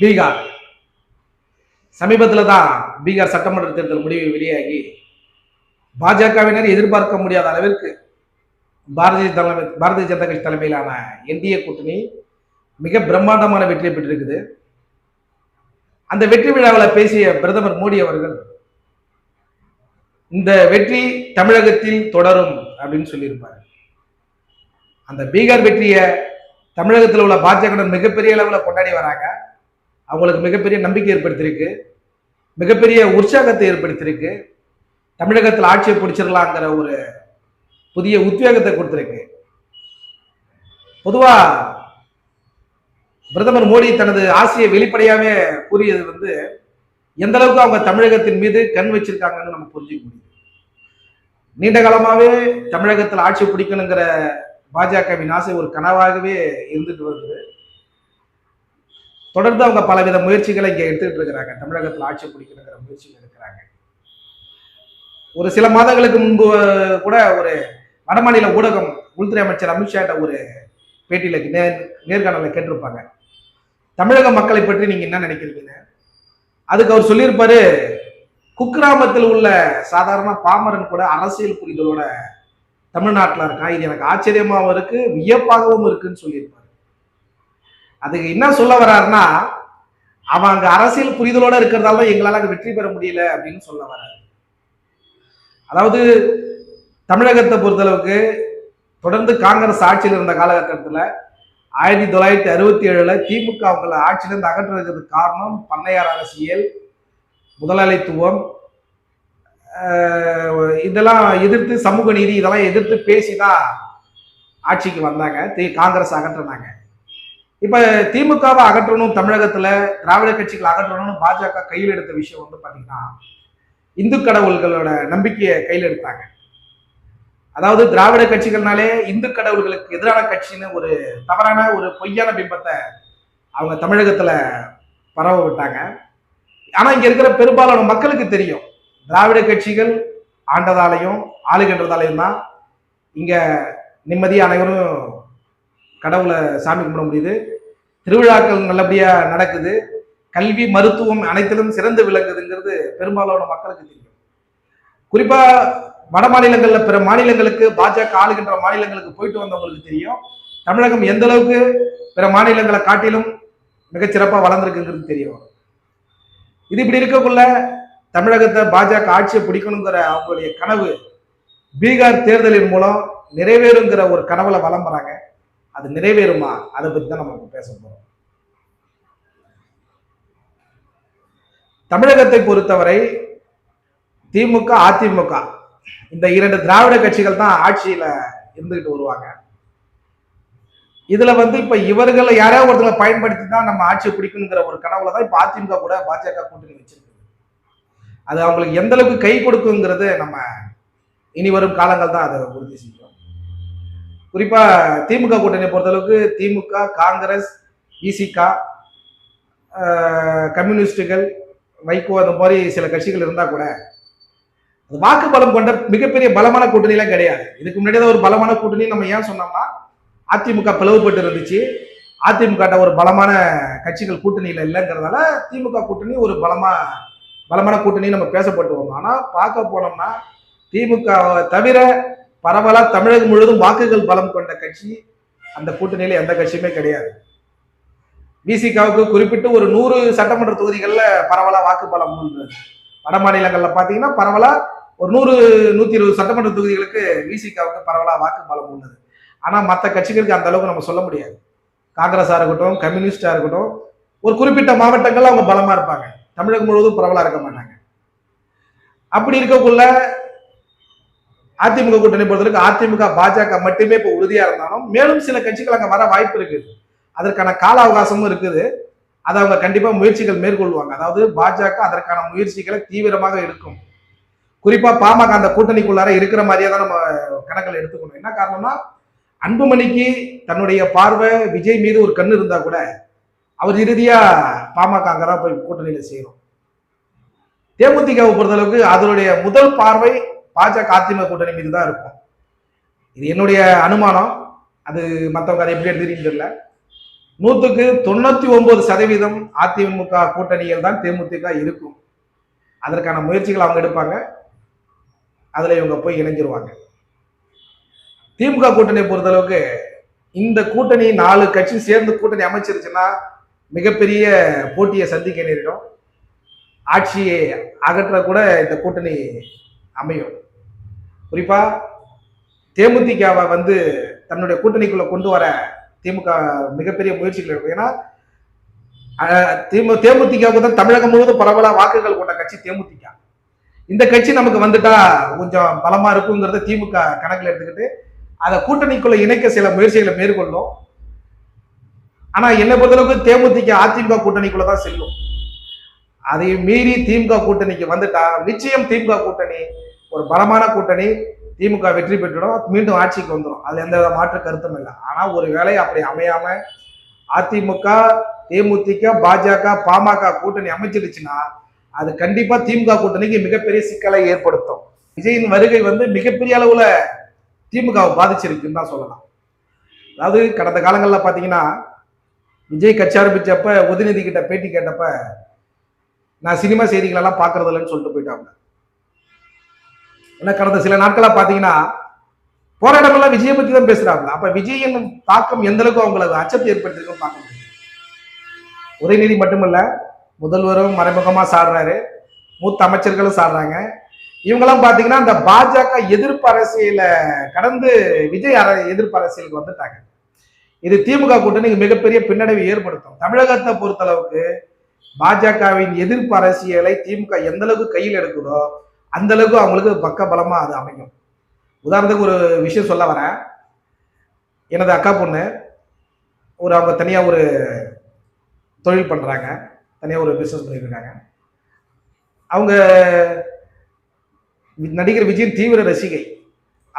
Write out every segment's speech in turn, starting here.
பீகார். சமீபத்தில் தான் பீகார் சட்டமன்ற தேர்தல் முடிவு வெளியாகி பாஜகவினர் எதிர்பார்க்க முடியாத அளவிற்கு பாரதிய தலைமை பாரதிய ஜனதா கட்சி தலைமையிலான என்டிஏ கூட்டணி மிக பிரம்மாண்டமான வெற்றியை பெற்றிருக்குது. அந்த வெற்றி விழாவில் பேசிய பிரதமர் மோடி அவர்கள் இந்த வெற்றி தமிழகத்தில் தொடரும் அப்படின்னு சொல்லியிருப்பார். அந்த பீகார் வெற்றியை தமிழகத்தில் உள்ள பாஜகவினர் மிகப்பெரிய அளவில் கொண்டாடி வராங்க. அவங்களுக்கு மிகப்பெரிய நம்பிக்கை ஏற்படுத்தியிருக்கு. மிகப்பெரிய உற்சாகத்தை ஏற்படுத்தியிருக்கு. தமிழகத்தில் ஆட்சியை பிடிச்சிடலாங்கிற ஒரு புதிய உத்வேகத்தை கொடுத்துருக்கு. பொதுவாக பிரதமர் மோடி தனது ஆசையை வெளிப்படையாகவே கூறியது வந்து எந்த அளவுக்கு அவங்க தமிழகத்தின் மீது கண் வச்சிருக்காங்கன்னு நம்ம புரிஞ்சுக்க முடியும் நீண்ட காலமாகவே தமிழகத்தில் ஆட்சி பிடிக்கணுங்கிற பாஜகவின் ஆசை ஒரு கனவாகவே இருந்துட்டு வருது. தொடர்ந்து அவங்க பலவித முயற்சிகளை இங்க எடுத்துக்கிட்டு இருக்கிறாங்க. தமிழகத்தில் ஆட்சி பிடிக்கணுங்கிற முயற்சிகள் இருக்கிறாங்க. ஒரு சில மாதங்களுக்கு முன்பு கூட ஒரு வடமாநில ஊடகம் உள்துறை அமைச்சர் அமித்ஷா ஒரு பேட்டியில நேர் நேர்காணலில் கேட்டிருப்பாங்க. தமிழக மக்களை பற்றி நீங்க என்ன நினைக்கிறீங்க அதுக்கு அவர் சொல்லியிருப்பாரு குக்கிராமத்தில் உள்ள சாதாரண பாமரன் கூட அரசியல் புரிதலோட தமிழ்நாட்டில் இருக்கான். இது எனக்கு ஆச்சரியமாகவும் இருக்கு வியப்பாகவும் இருக்குன்னு சொல்லியிருப்பாரு. அதுக்கு என்ன சொல்ல வர்றாருன்னா அவன் அங்க அரசியல் புரிதலோட இருக்கிறதால தான் அங்கே அங்க வெற்றி பெற முடியல அப்படின்னு சொல்ல வர்றாரு. அதாவது தமிழகத்தை பொறுத்தளவுக்கு தொடர்ந்து காங்கிரஸ் ஆட்சியில் இருந்த காலகட்டத்தில் ஆயிரத்தி தொள்ளாயிரத்தி அறுபத்தி ஏழில் திமுக அவங்கள ஆட்சியிலிருந்து அகற்றுறதுக்கு காரணம் பண்ணையார் அரசியல் முதலாளித்துவம் இதெல்லாம் எதிர்த்து சமூக நீதி இதெல்லாம் எதிர்த்து பேசி தான் ஆட்சிக்கு வந்தாங்க. காங்கிரஸ் அகற்றினாங்க. இப்ப திமுகவை அகற்றணும் தமிழகத்துல திராவிட கட்சிகளை அகற்றணும்னு பாஜக கையில் எடுத்த விஷயம் வந்து பாத்தீங்கன்னா இந்து கடவுள்களோட நம்பிக்கையை கையில் எடுத்தாங்க. அதாவது திராவிட கட்சிகள்னாலே இந்து கடவுள்களுக்கு எதிரான கட்சின்னு ஒரு தவறான ஒரு பொய்யான பிம்பத்தை அவங்க தமிழகத்துல பரவ விட்டாங்க. ஆனா இங்க இருக்கிற பெரும்பாலான மக்களுக்கு தெரியும். திராவிட கட்சிகள் ஆண்டதாலையும் ஆளுகின்றதாலையும் தான் இங்க நிம்மதியாக அனைவரும் கடவுளை சாமி கும்பிட முடியுது. திருவிழாக்கள் நல்லபடியா நடக்குது. கல்வி மருத்துவம் அனைத்திலும் சிறந்து விளங்குதுங்கிறது பெரும்பாலான மக்களுக்கு தெரியும். குறிப்பா வட மாநிலங்களில் பிற மாநிலங்களுக்கு பாஜக ஆளுகின்ற மாநிலங்களுக்கு போயிட்டு வந்தவங்களுக்கு தெரியும். தமிழகம் எந்த அளவுக்கு பிற மாநிலங்களை காட்டிலும் மிகச்சிறப்பாக வளர்ந்துருக்குங்கிறது தெரியும். இது இப்படி இருக்கக்குள்ள தமிழகத்தை பாஜக ஆட்சியை பிடிக்கணுங்கிற அவங்களுடைய கனவு பீகார் தேர்தலின் மூலம் நிறைவேறுங்கிற ஒரு கனவுல வளம் வராங்க. அது நிறைவேறுமா? அதை பத்தி தான் நம்ம பேச போறோம். தமிழகத்தை பொறுத்தவரை திமுக அதிமுக இந்த இரண்டு திராவிட கட்சிகள் தான் ஆட்சியில இருந்துகிட்டு வருவாங்க. இதுல வந்து இப்ப இவர்களை யாராவது ஒருத்தரை பயன்படுத்தி தான் நம்ம ஆட்சி பிடிக்கணுங்கிற ஒரு கனவுல தான் இப்ப அதிமுக கூட பாஜக கூட்டணி வச்சிருக்கு அது அவங்களுக்கு எந்த அளவுக்கு கை கொடுக்குங்கிறது நம்ம இனி வரும் காலங்கள் தான் அதை உறுதி செய்யும். குறிப்பா திமுக கூட்டணியை பொறுத்தளவுக்கு திமுக காங்கிரஸ் இசிக கம்யூனிஸ்டுகள் வைகோ அந்த மாதிரி சில கட்சிகள் இருந்தா கூட அது வாக்கு பலம் கொண்ட மிகப்பெரிய பலமான கூட்டணி எல்லாம் கிடையாது. இதுக்கு முன்னாடி தான் ஒரு பலமான கூட்டணி நம்ம ஏன் சொன்னோம்னா அதிமுக பிளவுபட்டு இருந்துச்சு. அதிமுக ஒரு பலமான கட்சிகள் கூட்டணியில் இல்லைங்கிறதால திமுக கூட்டணி ஒரு பலமா பலமான கூட்டணி நம்ம பேசப்பட்டு வந்தோம் ஆனால் பார்க்க போனோம்னா திமுக தவிர பரவலா தமிழகம் முழுவதும் வாக்குகள் பலம் கொண்ட கட்சி அந்த கூட்டணியில எந்த கட்சியுமே கிடையாது. விசிகாவுக்கு குறிப்பிட்டு ஒரு நூறு சட்டமன்ற தொகுதிகளில் பரவலா வாக்கு பலம் வட மாநிலங்களில் பார்த்தீங்கன்னா பரவலா ஒரு நூறு நூத்தி இருபது சட்டமன்ற தொகுதிகளுக்கு விசிகாவுக்கு பரவலா வாக்கு பலம் உள்ளது ஆனா மற்ற கட்சிகளுக்கு அந்த அளவுக்கு நம்ம சொல்ல முடியாது. காங்கிரஸா இருக்கட்டும் கம்யூனிஸ்டா இருக்கட்டும் ஒரு குறிப்பிட்ட மாவட்டங்கள்ல அவங்க பலமா இருப்பாங்க. தமிழகம் முழுவதும் பரவலா இருக்க மாட்டாங்க. அப்படி இருக்கக்குள்ள அதிமுக கூட்டணி பொறுத்தவரைக்கும் அதிமுக பாஜக மட்டுமே இப்போ உறுதியா இருந்தாலும் மேலும் சில கட்சிகள் அங்கே வர வாய்ப்பு இருக்குது. அதற்கான கால அவகாசமும் இருக்குது. அதை அவங்க கண்டிப்பாக முயற்சிகள் மேற்கொள்வாங்க. அதாவது பாஜக அதற்கான முயற்சிகளை தீவிரமாக எடுக்கும். குறிப்பா பாமக அந்த கூட்டணிக்குள்ளார இருக்கிற மாதிரியே தான் நம்ம கணக்கில் எடுத்துக்கணும். என்ன காரணம்னா அன்புமணிக்கு தன்னுடைய பார்வை விஜய் மீது ஒரு கண் இருந்தா கூட அவர் இறுதியா பாமக அங்கதான் போய் கூட்டணியில செய்யணும் தேமுதிகவை பொறுத்தளவுக்கு அதனுடைய முதல் பார்வை பாஜக அதிமுக கூட்டணி மீது தான் இருக்கும். இது என்னுடைய அனுமானம். அது மற்றவங்க அதை எப்படி எடுத்துக்கிட்டு தெரியல. நூற்றுக்கு தொண்ணூற்றி ஒன்பது சதவீதம் அதிமுக கூட்டணியில் தான் தேமுதிக இருக்கும். அதற்கான முயற்சிகள் அவங்க எடுப்பாங்க. அதில் இவங்க போய் இணைஞ்சிருவாங்க. திமுக கூட்டணியை பொறுத்தளவுக்கு இந்த கூட்டணி நாலு கட்சி சேர்ந்து கூட்டணி அமைச்சிருச்சுன்னா மிகப்பெரிய போட்டியை சந்திக்க நேரிடும். ஆட்சியை அகற்ற கூட இந்த கூட்டணி அமையும். குறிப்பா தேமுதிகவை வந்து தன்னுடைய கூட்டணிக்குள்ள கொண்டு வர திமுக மிகப்பெரிய முயற்சிகள் இருக்கும். ஏன்னா திமு தேமுதிகவுக்கு தான் தமிழகம் முழுவதும் பரவலா வாக்குகள் கொண்ட கட்சி தேமுதிக. இந்த கட்சி நமக்கு வந்துட்டா கொஞ்சம் பலமா இருக்குங்கிறத திமுக கணக்கில் எடுத்துக்கிட்டு அதை கூட்டணிக்குள்ள இணைக்க சில முயற்சிகளை மேற்கொள்ளும். ஆனா என்னை பொறுத்தளவுக்கு தேமுதிக அதிமுக கூட்டணிக்குள்ள தான் செல்லும். அதை மீறி திமுக கூட்டணிக்கு வந்துட்டா நிச்சயம் திமுக கூட்டணி ஒரு பலமான கூட்டணி திமுக வெற்றி பெற்றுடும். மீண்டும் ஆட்சிக்கு வந்துடும் அதுல எந்த வித மாற்று கருத்தும் இல்லை. ஆனா ஒரு வேலை அப்படி அமையாம அதிமுக தேமுதிக பாஜக பாமக கூட்டணி அமைச்சிருச்சுன்னா அது கண்டிப்பா திமுக கூட்டணிக்கு மிகப்பெரிய சிக்கலை ஏற்படுத்தும். விஜயின் வருகை வந்து மிகப்பெரிய அளவுல திமுகவை பாதிச்சிருக்குன்னு தான் சொல்லலாம். அதாவது கடந்த காலங்களில் பார்த்தீங்கன்னா விஜய் கட்சி ஆரம்பிச்சப்ப உதயநிதி கிட்ட பேட்டி கேட்டப்ப நான் சினிமா செய்திகளெல்லாம் பார்க்கறது இல்லைன்னு சொல்லிட்டு போயிட்டாங்க ஏன்னா கடந்த சில நாட்களாக பார்த்தீங்கன்னா போராட்டமெல்லாம் இடமெல்லாம் விஜயை தான் பேசுகிறாங்க அப்போ விஜயின் தாக்கம் எந்த அளவுக்கு அவங்களுக்கு அச்சத்தை ஏற்படுத்தியிருக்கோம் பார்க்க முடியும் உதயநிதி மட்டுமல்ல முதல்வரும் மறைமுகமாக சாடுறாரு. மூத்த அமைச்சர்களும் சாடுறாங்க. இவங்கெல்லாம் பார்த்தீங்கன்னா அந்த பாஜக எதிர்ப்பு அரசியல கடந்து விஜய் அர எதிர்ப்பு அரசியலுக்கு வந்துட்டாங்க. இது திமுக கூட்டணிக்கு மிகப்பெரிய பின்னடைவை ஏற்படுத்தும். தமிழகத்தை பொறுத்தளவுக்கு பாஜகவின் எதிர்ப்பு அரசியலை திமுக எந்த அளவுக்கு கையில் எடுக்குதோ அந்த அளவுக்கு அவங்களுக்கு பக்க பலமாக அது அமையும். உதாரணத்துக்கு ஒரு விஷயம் சொல்ல வரேன். எனது அக்கா பொண்ணு ஒரு அவங்க தனியாக ஒரு தொழில் பண்ணுறாங்க தனியாக ஒரு பிஸ்னஸ் பண்ணியிருக்காங்க அவங்க நடிகர் விஜயின் தீவிர ரசிகை.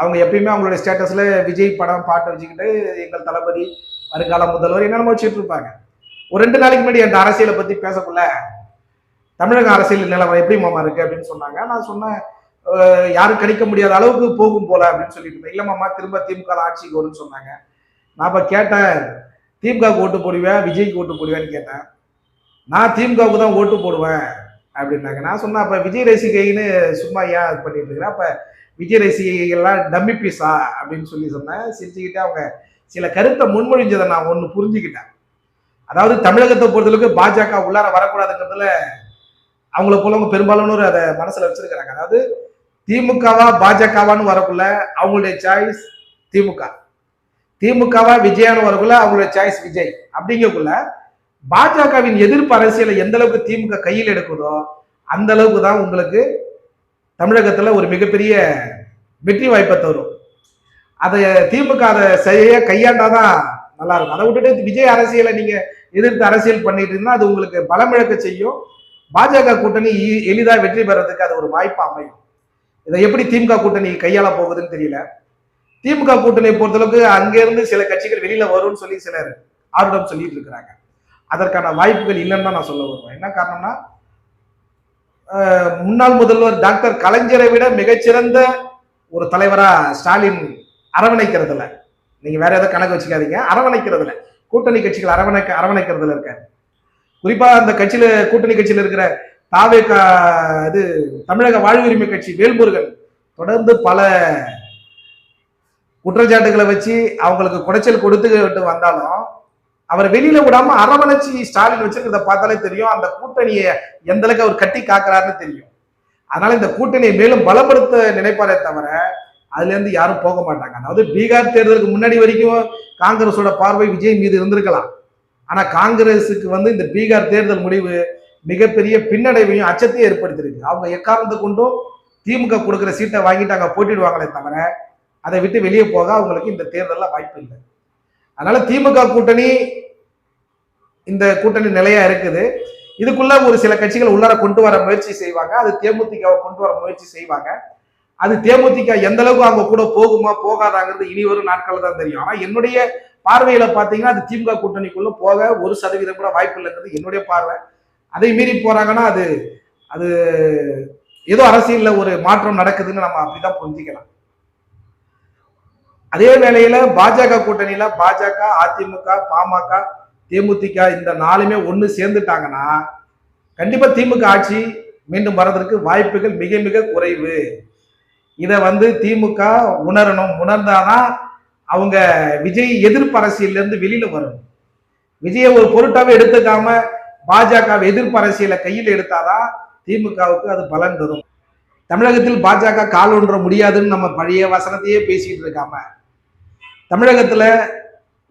அவங்க எப்பயுமே அவங்களுடைய ஸ்டேட்டஸில் விஜய் படம் பாட்டை வச்சுக்கிட்டு எங்கள் தளபதி வருங்கால முதல்வர் என்னென்னமோ வச்சுட்டு இருப்பாங்க. ஒரு ரெண்டு நாளைக்கு முன்னாடி அந்த அரசியலை பற்றி பேசக்குள்ள தமிழக அரசியல் நிலவரம் எப்படி மாமா இருக்கு அப்படின்னு சொன்னாங்க. நான் சொன்னேன் யாரும் கணிக்க முடியாத அளவுக்கு போகும் போல அப்படின்னு சொல்லிட்டு இருந்தேன். இல்லை மாமா திரும்ப திமுக ஆட்சிக்கு வரும்னு சொன்னாங்க. நான் அப்ப கேட்டேன் திமுக ஓட்டு போடுவேன் விஜய்க்கு ஓட்டு போடுவேன்னு கேட்டேன். நான் திமுகவுக்கு தான் ஓட்டு போடுவேன் அப்படின்னாங்க. நான் சொன்னேன் அப்ப விஜய் ரசிகைன்னு சும்மா ஏன் இது பண்ணிட்டு இருக்கிறேன் அப்ப விஜய் ரசிகைகள்லாம் டம்மி பீஸா? அப்படின்னு சொல்லி சொன்னேன். சிரிச்சுக்கிட்டு அவங்க சில கருத்தை முன்மொழிஞ்சதை நான் ஒன்று புரிஞ்சுக்கிட்டேன். அதாவது தமிழகத்தை பொறுத்தளவுக்கு பாஜக உள்ளார வரக்கூடாதுங்கிறதுல அவங்கள போலவங்க பெரும்பாலானோர் அதை மனசுல வச்சிருக்கிறாங்க. அதாவது திமுகவா பாஜகவான்னு வரக்குள்ள அவங்களுடைய சாய்ஸ் திமுக. திமுகவா விஜயான்னு வரக்குள்ள அவங்களுடைய சாய்ஸ் விஜய். அப்படிங்கக்குள்ள பாஜகவின் எதிர்ப்பு அரசியலை எந்த அளவுக்கு திமுக கையில் எடுக்குதோ அந்த அளவுக்கு தான் உங்களுக்கு தமிழகத்துல ஒரு மிகப்பெரிய வெற்றி வாய்ப்பை தரும். அதை திமுக அதை செய்ய கையாண்டாதான் நல்லா இருக்கும். அதை விட்டுட்டு விஜய் அரசியலை நீங்க எதிர்த்து அரசியல் பண்ணிட்டு இருந்தா அது உங்களுக்கு பலமிழக்க செய்யும். பாஜக கூட்டணி எளிதா வெற்றி பெறதுக்கு அது ஒரு வாய்ப்பு அமையும். இதை எப்படி திமுக கூட்டணி கையாள போகுதுன்னு தெரியல. திமுக கூட்டணியை பொறுத்தளவுக்கு அங்கிருந்து சில கட்சிகள் வெளியில வரும்னு சொல்லி சிலர் ஆர்வம் சொல்லிட்டு இருக்கிறாங்க. அதற்கான வாய்ப்புகள் இல்லைன்னு தான் நான் சொல்ல வருவேன். என்ன காரணம்னா முன்னாள் முதல்வர் டாக்டர் கலைஞரை விட மிகச்சிறந்த ஒரு தலைவரா ஸ்டாலின் அரவணைக்கிறதுல நீங்க வேற ஏதோ கணக்கு வச்சுக்காதீங்க. அரவணைக்கிறதுல கூட்டணி கட்சிகள் அரவணைக்க அரவணைக்கிறதுல இருக்காரு குறிப்பா அந்த கட்சியில கூட்டணி கட்சியில இருக்கிற தாவே இது தமிழக வாழ்வுரிமை கட்சி வேல்முருகன் தொடர்ந்து பல குற்றச்சாட்டுகளை வச்சு அவங்களுக்கு குடைச்சல் கொடுத்துக்கிட்டு வந்தாலும் அவர் வெளியில விடாம அரவணைச்சி ஸ்டாலின் வச்சிருக்கிறத பார்த்தாலே தெரியும். அந்த கூட்டணியை எந்த அளவுக்கு அவர் கட்டி காக்குறாருன்னு தெரியும். அதனால இந்த கூட்டணியை மேலும் பலப்படுத்த நினைப்பாரே தவிர அதுல இருந்து யாரும் போக மாட்டாங்க. அதாவது பீகார் தேர்தலுக்கு முன்னாடி வரைக்கும் காங்கிரஸோட பார்வை விஜய் மீது இருந்திருக்கலாம். ஆனா காங்கிரஸுக்கு வந்து இந்த பீகார் தேர்தல் முடிவு மிகப்பெரிய பின்னடைவையும் அச்சத்தையும் ஏற்படுத்தியிருக்கு. அவங்க எக்காரணத்தை கொண்டும் திமுக கொடுக்குற சீட்டை வாங்கிட்டு அங்கே போட்டிடுவாங்களே தவிர அதை விட்டு வெளியே போக அவங்களுக்கு இந்த தேர்தலில் வாய்ப்பு இல்லை. அதனால திமுக கூட்டணி இந்த கூட்டணி நிலையா இருக்குது. இதுக்குள்ள ஒரு சில கட்சிகள் உள்ளார கொண்டு வர முயற்சி செய்வாங்க. அது தேமுதிகவை கொண்டு வர முயற்சி செய்வாங்க. அது தேமுதிக எந்த அளவுக்கு அவங்க கூட போகுமா போகாதாங்கிறது இனி வரும் நாட்கள் தான் தெரியும். ஆனா என்னுடைய பார்வையில பாத்தீங்கன்னா அது திமுக கூட்டணிக்குள்ள போக ஒரு சதவீதம் கூட வாய்ப்பு இல்லைங்கிறது என்னுடைய பார்வை. அதை மீறி போறாங்கன்னா அது அது ஏதோ அரசியல்ல ஒரு மாற்றம் நடக்குதுன்னு நம்ம அப்படிதான் புரிஞ்சுக்கலாம். அதே வேளையில பாஜக கூட்டணியில பாஜக அதிமுக பாமக தேமுதிக இந்த நாலுமே ஒன்று சேர்ந்துட்டாங்கன்னா கண்டிப்பா திமுக ஆட்சி மீண்டும் வர்றதற்கு வாய்ப்புகள் மிக மிக குறைவு. இதை வந்து திமுக உணரணும். உணர்ந்தாதான் அவங்க விஜய் எதிர்ப்பு அரசியல்ல வெளியில வரணும் விஜயை ஒரு பொருட்டாவே எடுத்துக்காம பாஜக எதிர்ப்பு அரசியலை கையில் எடுத்தாதான் திமுகவுக்கு அது பலன் தரும். தமிழகத்தில் பாஜக கால் ஒன்ற முடியாதுன்னு நம்ம பழைய வசனத்தையே பேசிட்டு இருக்காம தமிழகத்துல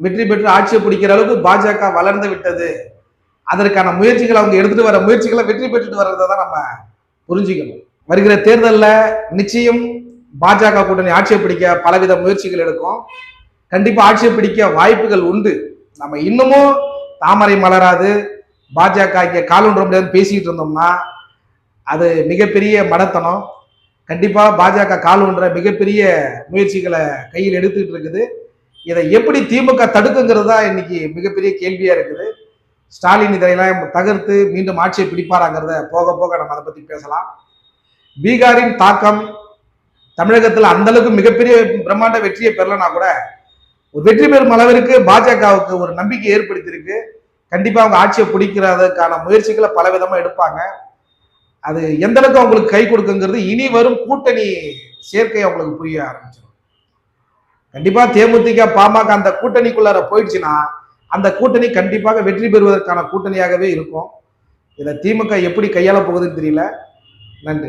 வெற்றி பெற்று ஆட்சியை பிடிக்கிற அளவுக்கு பாஜக வளர்ந்து விட்டது. அதற்கான முயற்சிகளை அவங்க எடுத்துட்டு வர முயற்சிகளை வெற்றி பெற்றுட்டு வர்றதை தான் நம்ம புரிஞ்சுக்கணும். வருகிற தேர்தலில் நிச்சயம் பாஜக கூட்டணி ஆட்சியை பிடிக்க பலவித முயற்சிகள் எடுக்கும். கண்டிப்பா ஆட்சியை பிடிக்க வாய்ப்புகள் உண்டு. நம்ம இன்னமும் தாமரை மலராது. பாஜக இங்கே காலொன்ற முடியாது பேசிக்கிட்டு இருந்தோம்னா அது மிகப்பெரிய மடத்தனம். கண்டிப்பாக பாஜக கால் ஒன்ற மிகப்பெரிய முயற்சிகளை கையில் எடுத்துக்கிட்டு இருக்குது. இதை எப்படி திமுக தடுக்குங்கிறது தான் இன்னைக்கு மிகப்பெரிய கேள்வியாக இருக்குது. ஸ்டாலின் இதையெல்லாம் தகர்த்து மீண்டும் ஆட்சியை பிடிப்பாராங்கிறத போக போக நம்ம அதை பற்றி பேசலாம். பீகாரின் தாக்கம் தமிழகத்தில் அந்த அளவுக்கு மிகப்பெரிய பிரம்மாண்ட வெற்றியை பெறலனா கூட ஒரு வெற்றி பெறும் அளவிற்கு பாஜகவுக்கு ஒரு நம்பிக்கை ஏற்படுத்தியிருக்கு. கண்டிப்பாக அவங்க ஆட்சியை பிடிக்கிறதுக்கான முயற்சிகளை பல விதமாக எடுப்பாங்க. அது எந்த அளவுக்கு அவங்களுக்கு கை கொடுக்குங்கிறது இனி வரும் கூட்டணி சேர்க்கை அவங்களுக்கு புரிய ஆரம்பிச்சிடும். கண்டிப்பா தேமுதிக பாமக அந்த கூட்டணிக்குள்ளார போயிடுச்சுன்னா அந்த கூட்டணி கண்டிப்பாக வெற்றி பெறுவதற்கான கூட்டணியாகவே இருக்கும். இதை திமுக எப்படி கையாள போகுதுன்னு தெரியல. நன்றி.